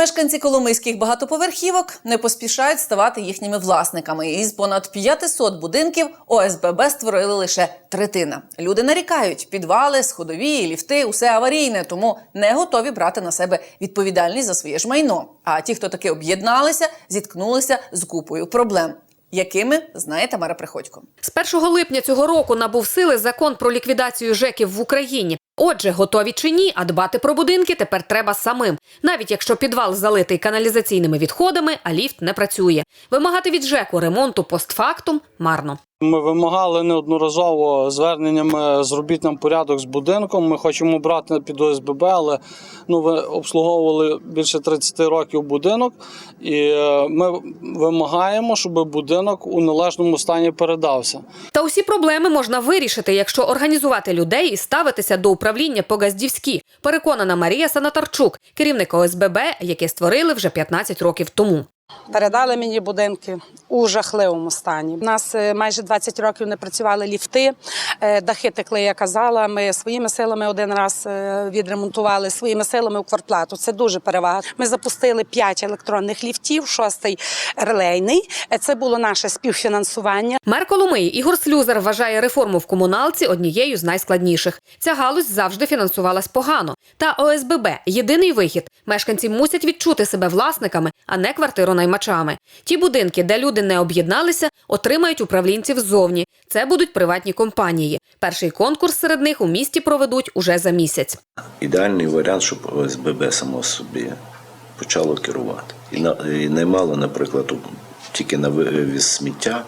Мешканці коломийських багатоповерхівок не поспішають ставати їхніми власниками. Із понад 500 будинків ОСББ створили лише третина. Люди нарікають, підвали, сходові, ліфти усе аварійне, тому не готові брати на себе відповідальність за своє ж майно. А ті, хто таки об'єдналися, зіткнулися з купою проблем. Якими знає Тамара Приходько. З 1 липня цього року набув сили закон про ліквідацію ЖЕКів в Україні. Отже, готові чи ні, а дбати про будинки тепер треба самим. Навіть якщо підвал залитий каналізаційними відходами, а ліфт не працює. Вимагати від ЖЕКу ремонту постфактум марно. Ми вимагали неодноразово зверненнями зробіть нам порядок з будинком. Ми хочемо брати під ОСББ, але ну ви обслуговували більше 30 років будинок, і е, ми вимагаємо, щоб будинок у належному стані передався. Та усі проблеми можна вирішити, якщо організувати людей і ставитися до управління по-газдівськи, переконана Марія Санатарчук, керівник ОСББ, яке створили вже 15 років тому. Передали мені будинки у жахливому стані. У нас е, майже 20 років не працювали ліфти, е, дахи текли, я казала. Ми своїми силами один раз е, відремонтували своїми силами у квартплату. Це дуже перевага. Ми запустили 5 електронних ліфтів, шостий релейний. Це було наше співфінансування. Мер Коломиї Ігор Слюзар вважає реформу в комуналці однією з найскладніших. Ця галузь завжди фінансувалась погано. Та ОСББ єдиний вихід. Мешканці мусять відчути себе власниками, а не квартиронаймачами. Ті будинки, де люди не об'єдналися, отримають управлінців ззовні. Це будуть приватні компанії. Перший конкурс серед них у місті проведуть уже за місяць. Ідеальний варіант, щоб ОСББ само собі почало керувати. І, наймало, наприклад, тільки на вивіз сміття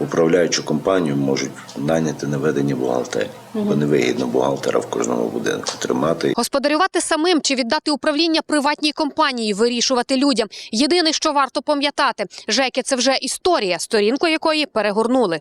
управляючу компанію можуть наняти на ведення бухгалтерії. Бо невигідно бухгалтера в кожному будинку тримати. Господарювати самим чи віддати управління приватній компанії, вирішувати людям. Єдине, що варто пам'ятати, ЖЕКи – це вже історія, сторінку якої перегорнули.